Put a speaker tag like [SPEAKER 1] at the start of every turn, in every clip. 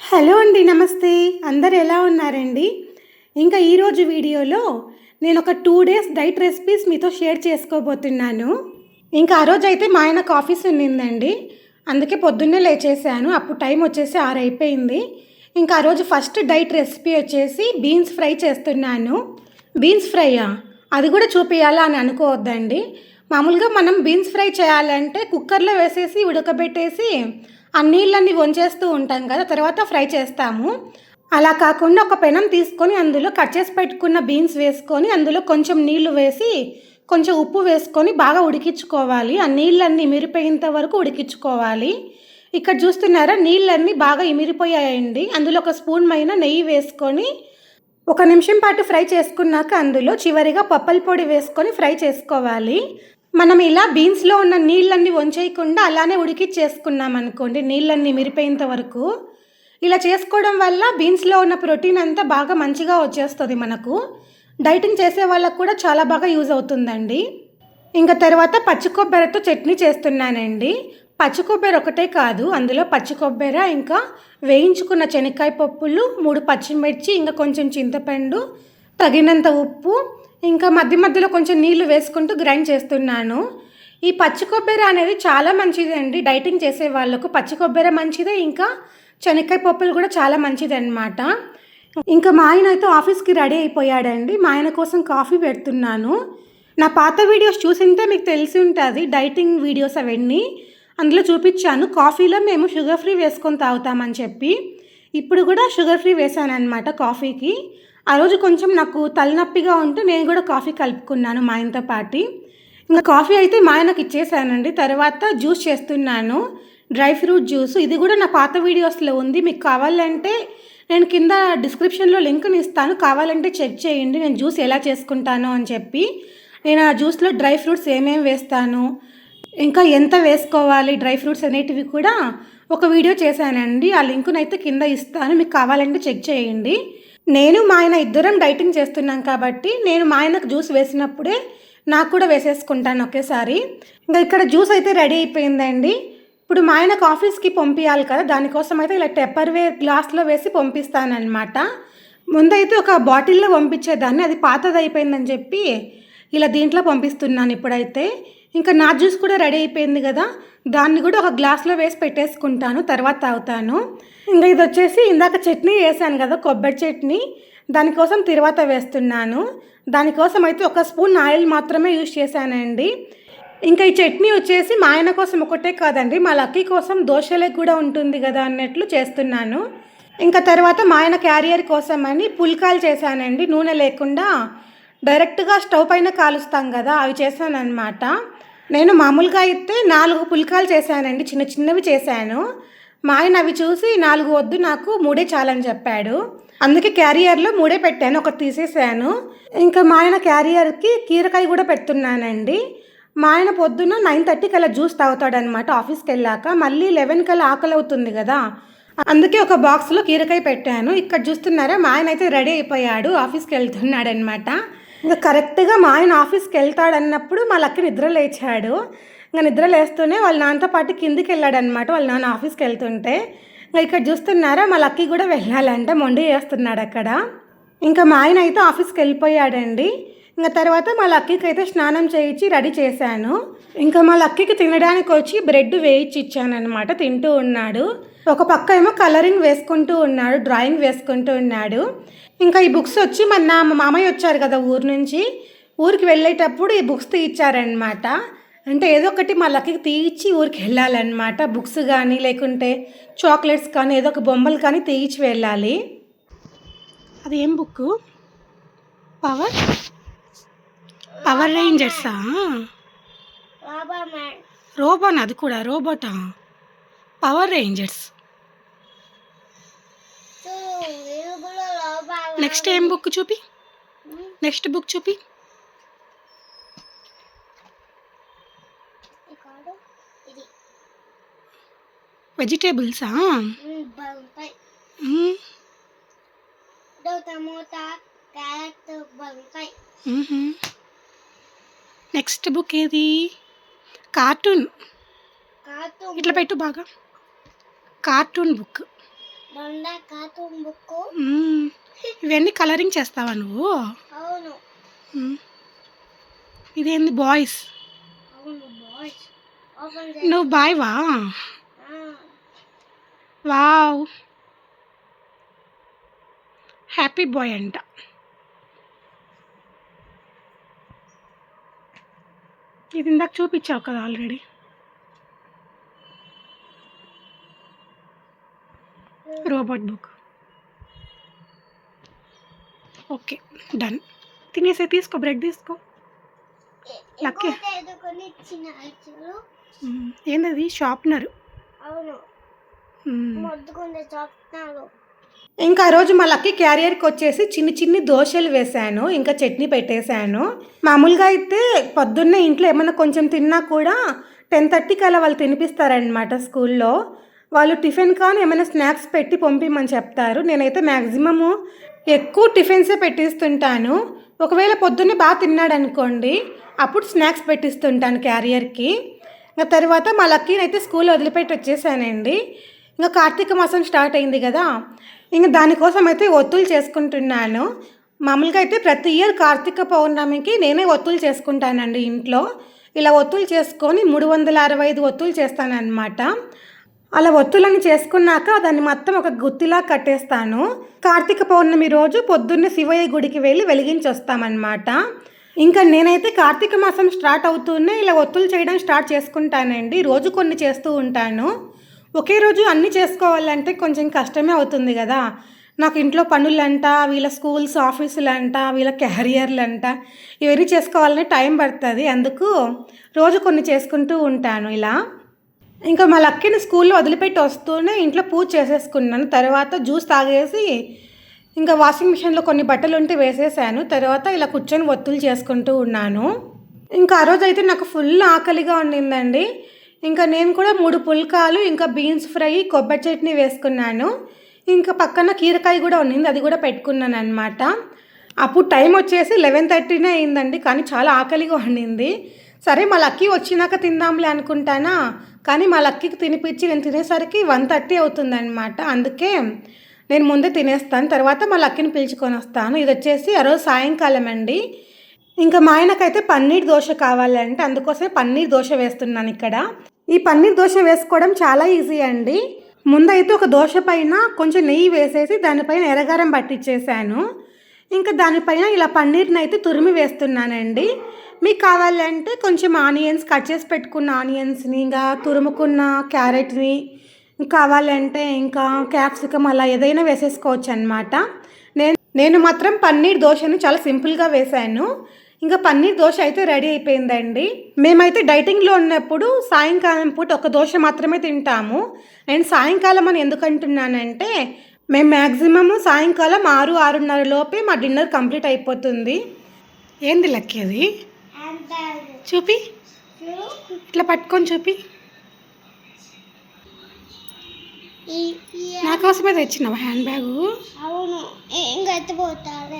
[SPEAKER 1] Hello అండి నమస్తే. అందరు ఎలా ఉన్నారండి? ఇంకా ఈరోజు వీడియోలో నేను ఒక టూ డేస్ డైట్ రెసిపీస్ మీతో షేర్ చేసుకోబోతున్నాను. ఇంకా ఆ రోజు అయితే మా ఆయనకు ఆఫీస్ ఉన్నిందండి అందుకే పొద్దున్నే లేచేసాను అప్పుడు టైం వచ్చేసి ఆరు అయిపోయింది. ఇంకా ఆ రోజు ఫస్ట్ డైట్ రెసిపీ వచ్చేసి బీన్స్ ఫ్రై చేస్తున్నాను. బీన్స్ ఫ్రైయా? అది కూడా చూపించాలా అని అనుకోవద్దండి. మామూలుగా మనం బీన్స్ ఫ్రై చేయాలంటే కుక్కర్లో వేసేసి ఉడకబెట్టేసి ఆ నీళ్ళన్నీ వంచేస్తూ ఉంటాం కదా తర్వాత ఫ్రై చేస్తాము. అలా కాకుండా ఒక పెనం తీసుకొని అందులో కట్ చేసి పెట్టుకున్న బీన్స్ వేసుకొని అందులో కొంచెం నీళ్ళు వేసి కొంచెం ఉప్పు వేసుకొని బాగా ఉడికించుకోవాలి. ఆ నీళ్ళన్నీ ఇమిరిపోయేంత వరకు ఉడికించుకోవాలి. ఇక్కడ చూస్తున్నారా నీళ్ళన్నీ బాగా ఇమిరిపోయాయండి. అందులో ఒక స్పూన్ పైన నెయ్యి వేసుకొని ఒక నిమిషం పాటు ఫ్రై చేసుకున్నాక అందులో చివరిగా పప్పల పొడి వేసుకొని ఫ్రై చేసుకోవాలి. మనం ఇలా బీన్స్లో ఉన్న నీళ్ళన్నీ వంచేయకుండా అలానే ఉడికిచ్చేసుకున్నాం అనుకోండి నీళ్ళన్నీ మిరిపోయేంత వరకు. ఇలా చేసుకోవడం వల్ల బీన్స్లో ఉన్న ప్రోటీన్ అంతా బాగా మంచిగా వచ్చేస్తుంది మనకు. డైటింగ్ చేసే వాళ్ళకు కూడా చాలా బాగా యూజ్ అవుతుందండి. ఇంకా తర్వాత పచ్చి కొబ్బరితో చట్నీ చేస్తున్నానండి. పచ్చి కొబ్బరి ఒకటే కాదు అందులో పచ్చి కొబ్బరి ఇంకా వేయించుకున్న శనక్కాయ పప్పులు మూడు పచ్చిమిర్చి ఇంకా కొంచెం చింతపండు తగినంత ఉప్పు ఇంకా మధ్య మధ్యలో కొంచెం నీళ్ళు వేసుకుంటూ గ్రైండ్ చేస్తున్నాను. ఈ పచ్చి కొబ్బరి అనేది చాలా మంచిది అండి డైటింగ్ చేసే వాళ్ళకు పచ్చి కొబ్బరి మంచిదే. ఇంకా శనక్కాయ పప్పులు కూడా చాలా మంచిది అనమాట ఇంకా మా ఆయన అయితే ఆఫీస్కి రెడీ అయిపోయాడండి. మా ఆయన కోసం కాఫీ పెడుతున్నాను. నా పాత వీడియోస్ చూసింటే మీకు తెలిసి ఉంటుంది. డైటింగ్ వీడియోస్ అవన్నీ. అందులో చూపించాను. కాఫీలో మేము షుగర్ ఫ్రీ వేసుకొని తాగుతామని చెప్పి. ఇప్పుడు కూడా షుగర్ ఫ్రీ వేసాను అనమాట కాఫీకి. ఆ రోజు కొంచెం నాకు తలనొప్పిగా ఉంటే నేను కూడా కాఫీ కలుపుకున్నాను మా ఆయనతో పాటి. ఇంకా కాఫీ అయితే మా ఆయనకు ఇచ్చేసానండి. తర్వాత జ్యూస్ చేస్తున్నాను. Dry fruit juice. ఇది కూడా నా పాత వీడియోస్లో ఉంది. మీకు కావాలంటే నేను కింద డిస్క్రిప్షన్లో లింక్ని ఇస్తాను. కావాలంటే చెక్ చేయండి. నేను జ్యూస్ ఎలా చేసుకుంటాను అని చెప్పి. నేను ఆ జ్యూస్లో డ్రై ఫ్రూట్స్ ఏమేమి వేస్తాను ఇంకా ఎంత వేసుకోవాలి డ్రై ఫ్రూట్స్ అనేటివి కూడా ఒక వీడియో చేశానండి. ఆ లింకునైతే కింద ఇస్తాను. మీకు కావాలంటే చెక్ చేయండి. నేను మా ఆయన ఇద్దరం డైటింగ్ చేస్తున్నాం కాబట్టి నేను మా ఆయనకు జ్యూస్ వేసినప్పుడే నాకు కూడా వేసేసుకుంటాను ఒకేసారి. ఇంకా ఇక్కడ జ్యూస్ అయితే రెడీ అయిపోయిందండి. ఇప్పుడు మా ఆయనకు ఆఫీస్కి పంపించాలి కదా దానికోసం అయితే ఇలా టెప్పర్వేర్ గ్లాస్లో వేసి పంపిస్తానమాట ముందైతే ఒక బాటిల్లో పంపించేదాన్ని అది పాతది అయిపోయిందని చెప్పి ఇలా దీంట్లో పంపిస్తున్నాను ఇప్పుడైతే. ఇంకా నా జ్యూస్ కూడా రెడీ అయిపోయింది కదా. దాన్ని కూడా ఒక గ్లాస్లో వేసి పెట్టేసుకుంటాను తర్వాత తాగుతాను. ఇంకా ఇది వచ్చేసి ఇందాక చట్నీ వేసాను కదా కొబ్బరి చట్నీ. దానికోసం తిరువాత వేస్తున్నాను. దానికోసం అయితే ఒక స్పూన్ ఆయిల్ మాత్రమే యూజ్ చేశానండి. ఇంకా ఈ చట్నీ వచ్చేసి మా ఆయన కోసం ఒకటే కాదండి మా లక్కీ కోసం దోశలకు కూడా ఉంటుంది కదా అన్నట్లు చేస్తున్నాను. ఇంకా తర్వాత మా ఆయన క్యారియర్ కోసం అని పుల్కాలు చేశానండి నూనె లేకుండా. డైరెక్ట్గా స్టవ్ పైన కాలుస్తాం కదా అవి చేశాను అనమాట నేను మామూలుగా అయితే నాలుగు పుల్కాలు చేశానండి చిన్న చిన్నవి చేశాను. మా ఆయన అవి చూసి నాలుగు వద్దు నాకు మూడే చాలని చెప్పాడు. అందుకే క్యారియర్లో మూడే పెట్టాను ఒకటి తీసేసాను. ఇంకా మా ఆయన క్యారియర్కి కీరకాయ కూడా పెడుతున్నానండి. మా ఆయన పొద్దున్న నైన్ థర్టీకి అలా జ్యూస్ తాగుతాడనమాట ఆఫీస్కి వెళ్ళాక. మళ్ళీ లెవెన్ కల్లా ఆకలి అవుతుంది కదా. అందుకే ఒక బాక్స్లో కీరకాయ పెట్టాను. ఇక్కడ చూస్తున్నారా మా ఆయన అయితే రెడీ అయిపోయాడు ఆఫీస్కి వెళ్తున్నాడనమాట. ఇంకా కరెక్ట్గా మా ఆయన ఆఫీస్కి వెళ్తాడన్నప్పుడు మా లక్క నిద్ర లేచాడు. ఇంకా నిద్ర లేస్తూనే వాళ్ళ నాన్నతో పాటు కిందికి వెళ్ళాడనమాట వాళ్ళ నాన్న ఆఫీస్కి వెళ్తుంటే. ఇంకా ఇక్కడ చూస్తున్నారా మా లక్కీ కూడా వెళ్ళాలంటే మొండి చేస్తున్నాడు అక్కడ. ఇంకా మా ఆయన అయితే ఆఫీస్కి వెళ్ళిపోయాడండి. ఇంకా తర్వాత మా లక్కీకి అయితే స్నానం చేయించి రెడీ చేశాను. ఇంకా మా లక్కీకి తినడానికి వచ్చి బ్రెడ్ వేయించి ఇచ్చానమాట తింటూ ఉన్నాడు. ఒక పక్క ఏమో కలరింగ్ వేసుకుంటూ ఉన్నాడు డ్రాయింగ్ వేసుకుంటూ ఉన్నాడు. ఇంకా ఈ బుక్స్ వచ్చి మన మా మామయ్య వచ్చారు కదా ఊరు నుంచి. ఊరికి వెళ్ళేటప్పుడు ఈ బుక్స్ తీయించారనమాట అంటే ఏదో ఒకటి మా లక్కీకి తీయించి ఊరికి వెళ్ళాలన్నమాట. బుక్స్ కానీ లేకుంటే చాక్లెట్స్ కానీ ఏదో ఒక బొమ్మలు కానీ తీయించి వెళ్ళాలి. అది ఏం బుక్ పవర్? పవర్ రేంజర్సా? రోబోన్? అది కూడా రోబోటా? Power rangers. నెక్స్ట్ ఏం బుక్ చూపి. నెక్స్ట్ బుక్ చూపి. వెజిటేబుల్సా
[SPEAKER 2] టమోటా క్యారెట్ వంకాయ
[SPEAKER 1] నెక్స్ట్ బుక్ ఏది? కార్టూన్
[SPEAKER 2] కార్టూన్
[SPEAKER 1] ఇట్లా పెట్టు బాగా. కార్టూన్ బుక్ ఇవన్నీ కలరింగ్ చేస్తావా నువ్వు. ఇదేంది బాయ్స్? నువ్వు బాయ్వా? వావ్. హ్యాపీ బాయ్ అంట. ఇది ఇందాక చూపించావు కదా already. Robot book okay done. తినేసే తీసుకో బ్రెడ్ తీసుకో. లక్కీ. ఏందది? షార్ప్నర్. ఇంకా ఆ రోజు మా లక్కీ క్యారియర్కి వచ్చేసి చిన్ని చిన్ని దోశలు వేశాను ఇంకా చట్నీ పెట్టేశాను. మామూలుగా అయితే పొద్దున్నే ఇంట్లో ఏమైనా కొంచెం తిన్నా కూడా టెన్ థర్టీకి అలా వాళ్ళు తినిపిస్తారనమాట స్కూల్లో. వాళ్ళు టిఫిన్ కానీ ఏమైనా స్నాక్స్ పెట్టి పంపిమని చెప్తారు. నేనైతే మ్యాక్సిమము ఎక్కువ టిఫిన్సే పెట్టిస్తుంటాను. ఒకవేళ పొద్దున్నే బాగా తిన్నాడు అనుకోండి అప్పుడు స్నాక్స్ పెట్టిస్తుంటాను క్యారియర్కి. ఇంకా తర్వాత మా లక్కీని అయితే స్కూల్ వదిలిపెట్టి వచ్చేసానండి. ఇంకా కార్తీక మాసం స్టార్ట్ అయింది కదా ఇంకా దానికోసం అయితే ఒత్తులు చేసుకుంటున్నాను. మామూలుగా అయితే ప్రతి ఇయర్ కార్తీక పౌర్ణమికి నేనే ఒత్తులు చేసుకుంటానండి ఇంట్లో. ఇలా ఒత్తులు చేసుకొని మూడు వందల అరవై ఐదు ఒత్తులు చేస్తానన్నమాట. అలా ఒత్తులను చేసుకున్నాక దాన్ని మొత్తం ఒక గుత్తిలా కట్టేస్తాను. కార్తీక పౌర్ణమి రోజు పొద్దున్నే శివయ్య గుడికి వెళ్ళి వెలిగించి వస్తామన్నమాట ఇంకా నేనైతే కార్తీక మాసం స్టార్ట్ అవుతూనే ఇలా ఒత్తులు చేయడం స్టార్ట్ చేసుకుంటానండి. రోజు కొన్ని చేస్తూ ఉంటాను. ఒకే రోజు అన్నీ చేసుకోవాలంటే కొంచెం కష్టమే అవుతుంది కదా. నాకు ఇంట్లో పనులంట వీళ్ళ స్కూల్స్ ఆఫీసులంట వీళ్ళ క్యారియర్లంట ఇవన్నీ చేసుకోవాలని టైం పడుతుంది. అందుకు రోజు కొన్ని చేసుకుంటూ ఉంటాను ఇలా. ఇంకా మా లక్కీని స్కూల్లో వదిలిపెట్టి వస్తూనే ఇంట్లో పూజ చేసేసుకున్నాను. తర్వాత జ్యూస్ తాగేసి ఇంకా వాషింగ్ మిషన్లో కొన్ని బట్టలు ఉంటే వేసేసాను. తర్వాత ఇలా కూర్చొని ఒత్తులు చేసుకుంటూ ఉన్నాను. ఇంకా ఆ రోజు అయితే నాకు ఫుల్ ఆకలిగా ఉండిందండి. ఇంకా నేను కూడా మూడు పుల్కాలు ఇంకా బీన్స్ ఫ్రై కొబ్బరి చట్నీ వేసుకున్నాను. ఇంకా పక్కన కీరకాయ కూడా ఉండింది అది కూడా పెట్టుకున్నాను అనమాట అప్పుడు టైం వచ్చేసి లెవెన్ థర్టీనే అయిందండి కానీ చాలా ఆకలిగా ఉండింది. సరే మా లక్కీ వచ్చినాక తిందాంలే అనుకుంటానా? కానీ మా లక్కీకి తినిపించి నేను తినేసరికి వన్ థర్టీ అవుతుందన్నమాట. అందుకే నేను ముందే తినేస్తాను. తర్వాత మా లక్కీని పిలుచుకొని వస్తాను. ఇది వచ్చేసి ఆ రోజు సాయంకాలం అండి ఇంకా మా ఆయనకైతే పన్నీర్ దోశ కావాలంటే అందుకోసమే పన్నీర్ దోశ వేస్తున్నాను ఇక్కడ. ఈ పన్నీర్ దోశ వేసుకోవడం చాలా ఈజీ అండి. ముందైతే ఒక దోశ పైన కొంచెం నెయ్యి వేసేసి దానిపైన ఎర్రగారం పట్టించేసాను ఇంకా దానిపైన ఇలా పన్నీర్ని అయితే తురిమి వేస్తున్నానండి. మీకు కావాలంటే కొంచెం ఆనియన్స్ కట్ చేసి పెట్టుకున్న ఆనియన్స్ని ఇంకా తురుముకున్న క్యారెట్ని కావాలంటే ఇంకా క్యాప్సికమ్ అలా ఏదైనా వేసేసుకోవచ్చు అనమాట నేను నేను మాత్రం పన్నీర్ దోశను చాలా సింపుల్గా వేశాను ఇంకా పన్నీర్ దోశ అయితే రెడీ అయిపోయిందండి. మేమైతే డైటింగ్లో ఉన్నప్పుడు సాయంకాలం పూట ఒక దోశ మాత్రమే తింటాము. అండ్ సాయంకాలం అని ఎందుకు అంటున్నానంటే మేము మ్యాక్సిమము సాయంకాలం ఆరు ఆరున్నర లోపే మా డిన్నర్ కంప్లీట్ అయిపోతుంది. ఏంది లక్కీ అది? చూపి. ఇట్లా పట్టుకొని చూపి. నా కోసమే తెచ్చినావా హ్యాండ్ బ్యాగు?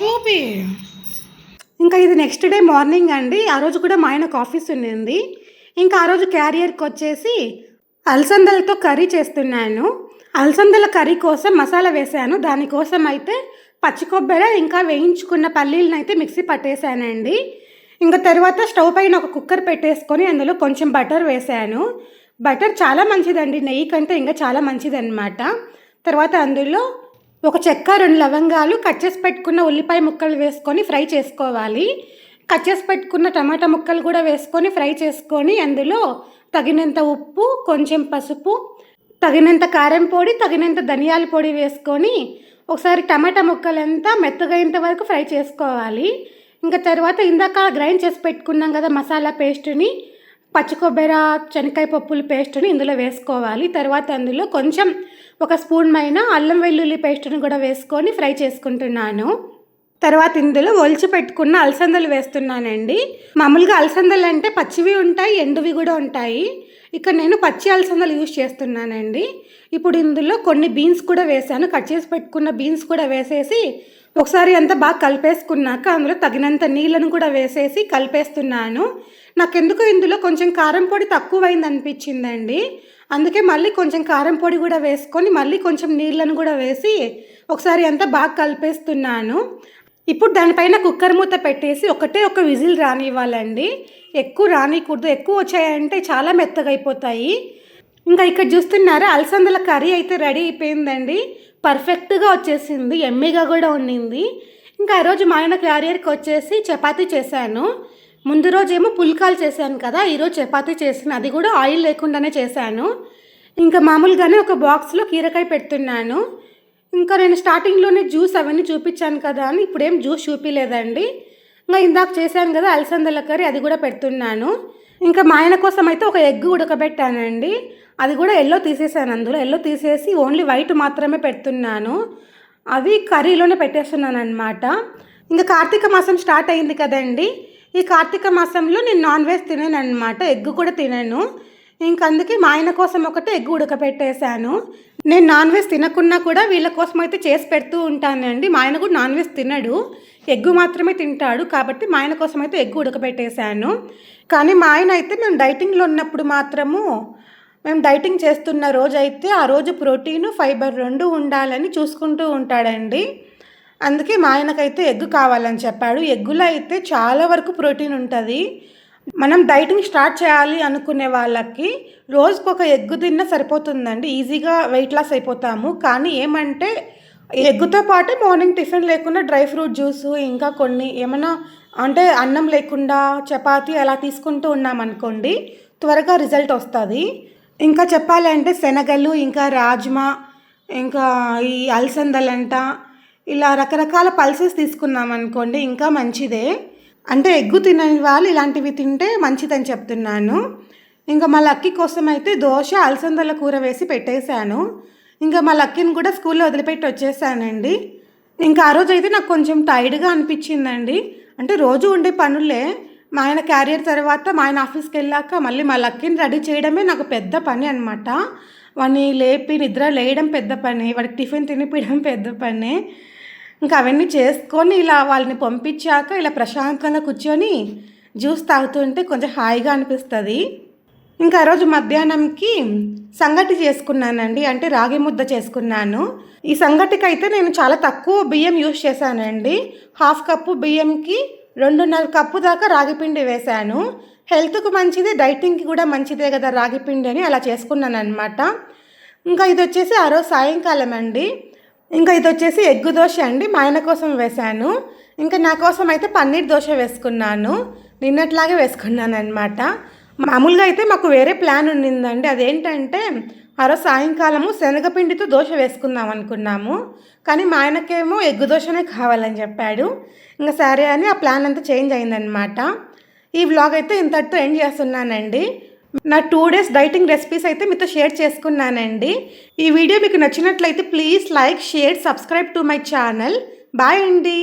[SPEAKER 1] చూపి. ఇంకా ఇది నెక్స్ట్ డే మార్నింగ్ అండి. ఆ రోజు కూడా మా ఆయనకు ఆఫీస్ ఉన్నింది ఇంకా ఆ రోజు క్యారియర్కి వచ్చేసి అలసందలతో కర్రీ చేస్తున్నాను. అలసందల కర్రీ కోసం మసాలా వేశాను. దానికోసం అయితే పచ్చి కొబ్బరి ఇంకా వేయించుకున్న పల్లీలను అయితే మిక్సీ పట్టేశానండి. ఇంకా తర్వాత స్టవ్ పైన ఒక కుక్కర్ పెట్టేసుకొని అందులో కొంచెం బటర్ వేసాను. బటర్ చాలా మంచిదండి నెయ్యి కంటే ఇంకా చాలా మంచిదన్నమాట. తర్వాత అందులో ఒక చెక్క రెండు లవంగాలు కట్ చేసి పెట్టుకున్న ఉల్లిపాయ ముక్కలు వేసుకొని ఫ్రై చేసుకోవాలి. కట్ చేసి పెట్టుకున్న టమాటా ముక్కలు కూడా వేసుకొని ఫ్రై చేసుకొని అందులో తగినంత ఉప్పు కొంచెం పసుపు తగినంత కారం పొడి తగినంత ధనియాల పొడి వేసుకొని ఒకసారి టమాటా ముక్కలంతా మెత్తగైనంత వరకు ఫ్రై చేసుకోవాలి. ఇంకా తర్వాత ఇందాక గ్రైండ్ చేసి పెట్టుకున్నాం కదా మసాలా పేస్ట్ని పచ్చి కొబ్బరి శనక్కాయ పప్పుల పేస్ట్ని ఇందులో వేసుకోవాలి. తర్వాత అందులో కొంచెం ఒక స్పూన్ పైన అల్లం వెల్లుల్లి పేస్ట్ని కూడా వేసుకొని ఫ్రై చేసుకుంటున్నాను. తర్వాత ఇందులో ఒలిచి పెట్టుకున్న అలసందలు వేస్తున్నానండి. మామూలుగా అలసందలు అంటే పచ్చివి ఉంటాయి ఎండువి కూడా ఉంటాయి. ఇక్కడ నేను పచ్చి అలసందలు యూజ్ చేస్తున్నానండి. ఇప్పుడు ఇందులో కొన్ని బీన్స్ కూడా వేసాను. కట్ చేసి పెట్టుకున్న బీన్స్ కూడా వేసేసి ఒకసారి అంతా బాగా కలిపేసుకున్నాక అందులో తగినంత నీళ్ళను కూడా వేసేసి కలిపేస్తున్నాను. నాకెందుకో ఇందులో కొంచెం కారం పొడి తక్కువైంది అనిపించిందండి. అందుకే మళ్ళీ కొంచెం కారం పొడి కూడా వేసుకొని మళ్ళీ కొంచెం నీళ్ళను కూడా వేసి ఒకసారి అంతా బాగా కలిపేస్తున్నాను. ఇప్పుడు దానిపైన కుక్కర్ మూత పెట్టేసి ఒకటే ఒక విజిల్ రానివ్వాలండి. ఎక్కువ రానికూడదు. ఎక్కువ వచ్చాయంటే చాలా మెత్తగా అయిపోతాయి ఇంకా ఇక్కడ చూస్తున్నారా అలసందల కర్రీ అయితే రెడీ అయిపోయిందండి. పర్ఫెక్ట్గా వచ్చేసింది ఎమ్మీగా కూడా ఉండింది ఇంకా ఆ రోజు మా ఆయన క్యారియర్కి వచ్చేసి చపాతీ చేశాను. ముందు రోజు ఏమో పుల్కాలు చేశాను కదా ఈరోజు చపాతీ చేసిన అది కూడా ఆయిల్ లేకుండానే చేశాను. ఇంకా మామూలుగానే ఒక బాక్స్లో కీరకాయ పెడుతున్నాను. ఇంకా నేను స్టార్టింగ్లోనే జ్యూస్ అవన్నీ చూపించాను కదా అని ఇప్పుడేం జ్యూస్ చూపించలేదండి ఇంకా ఇందాక చేశాను కదా అలసందల కర్రీ అది కూడా పెడుతున్నాను. ఇంకా మా ఆయన కోసం అయితే ఒక ఎగ్ ఉడకబెట్టానండి. అది కూడా ఎల్లో తీసేసాను అందులో. ఎల్లో తీసేసి ఓన్లీ వైట్ మాత్రమే పెడుతున్నాను. అవి కర్రీలోనే పెట్టేస్తున్నాను అనమాట ఇంకా కార్తీక మాసం స్టార్ట్ అయింది కదండి. ఈ కార్తీక మాసంలో నేను నాన్ వెజ్ తినాను అనమాట ఎగ్ కూడా తినాను. ఇంక అందుకే మా ఆయన కోసం ఒకటి ఎగ్ ఉడకపెట్టేశాను. నేను నాన్ వెజ్ తినకున్నా కూడా వీళ్ళ కోసం అయితే చేసి పెడుతూ ఉంటానండి. మా ఆయన కూడా నాన్ వెజ్ తినడు. ఎగ్ మాత్రమే తింటాడు కాబట్టి మా ఆయన కోసం అయితే ఎగ్ ఉడకపెట్టేశాను. కానీ మా ఆయన అయితే మేము డైటింగ్లో ఉన్నప్పుడు మాత్రము మేము డైటింగ్ చేస్తున్న రోజు అయితే ఆ రోజు ప్రోటీను ఫైబర్ రెండు ఉండాలని చూసుకుంటూ ఉంటాడండి. అందుకే మా ఆయనకైతే ఎగ్గు కావాలని చెప్పాడు. ఎగ్గులో అయితే చాలా వరకు ప్రోటీన్ ఉంటుంది. మనం డైటింగ్ స్టార్ట్ చేయాలి అనుకునే వాళ్ళకి రోజుకు ఒక ఎగ్గు తిన్నా సరిపోతుందండి. ఈజీగా వెయిట్ లాస్ అయిపోతాము. కానీ ఏమంటే ఎగ్గుతో పాటు మార్నింగ్ టిఫిన్ లేకుండా డ్రై ఫ్రూట్ జ్యూస్ ఇంకా కొన్ని ఏమైనా అంటే అన్నం లేకుండా చపాతీ అలా తీసుకుంటూ ఉన్నామనుకోండి త్వరగా రిజల్ట్ వస్తుంది. ఇంకా చెప్పాలంటే శనగలు ఇంకా రాజ్మా ఇంకా ఈ అలసందలంట ఇలా రకరకాల పల్సెస్ తీసుకున్నాం అనుకోండి ఇంకా మంచిదే. అంటే ఎగ్గు తినని వాళ్ళు ఇలాంటివి తింటే మంచిదని చెప్తున్నాను. ఇంకా మా లక్కీ కోసం అయితే దోశ అలసందల కూర వేసి పెట్టేశాను. ఇంకా మా లక్కీని కూడా స్కూల్లో వదిలిపెట్టి వచ్చేసానండి. ఇంకా ఆ రోజు అయితే నాకు కొంచెం టైర్డ్గా అనిపించిందండి. అంటే రోజు ఉండే పనులే మా ఆయన క్యారియర్ తర్వాత మా ఆయన ఆఫీస్కి వెళ్ళాక మళ్ళీ మా లక్కీని రెడీ చేయడమే నాకు పెద్ద పని అనమాట వాడిని లేపి నిద్ర లేయడం పెద్ద పని వాడికి టిఫిన్ తినిపించడం పెద్ద పని. ఇంకా అవన్నీ చేసుకొని ఇలా వాళ్ళని పంపించాక ఇలా ప్రశాంతంగా కూర్చొని జ్యూస్ తాగుతుంటే కొంచెం హాయిగా అనిపిస్తుంది. ఇంకా రోజు మధ్యాహ్నంకి సంగటి చేసుకున్నానండి అంటే రాగి ముద్ద చేసుకున్నాను. ఈ సంగటికి అయితే నేను చాలా తక్కువ బియ్యం యూస్ చేశానండి. హాఫ్ కప్పు బియ్యంకి రెండున్నర కప్పు దాకా రాగి పిండి వేశాను. హెల్త్కు మంచిది డైటింగ్కి కూడా మంచిదే కదా రాగి పిండి అని అలా చేసుకున్నాను అనమాట ఇంకా ఇది వచ్చేసి ఆ రోజు సాయంకాలం అండి. ఇంకా ఇది వచ్చేసి ఎగ్గు దోశ అండి మా ఆయన కోసం వేశాను. ఇంకా నా కోసం అయితే పన్నీర్ దోశ వేసుకున్నాను. నిన్నట్లాగే వేసుకున్నాను అనమాట మామూలుగా అయితే మాకు వేరే ప్లాన్ ఉండిందండి. అదేంటంటే ఆ రోజు సాయంకాలము శనగపిండితో దోశ వేసుకుందాం అనుకున్నాము. కానీ మా ఆయనకేమో ఎగ్గు దోశనే కావాలని చెప్పాడు. ఇంకా సరే అని ఆ ప్లాన్ అంతా చేంజ్ అయిందనమాట ఈ వ్లాగ్ అయితే ఇంతటితో ఎండ్ చేస్తున్నానండి. నా టూ డేస్ డైటింగ్ రెసిపీస్ అయితే మీతో షేర్ చేసుకున్నానండి. ఈ వీడియో మీకు నచ్చినట్లయితే please like share subscribe to my channel. Bye అండి.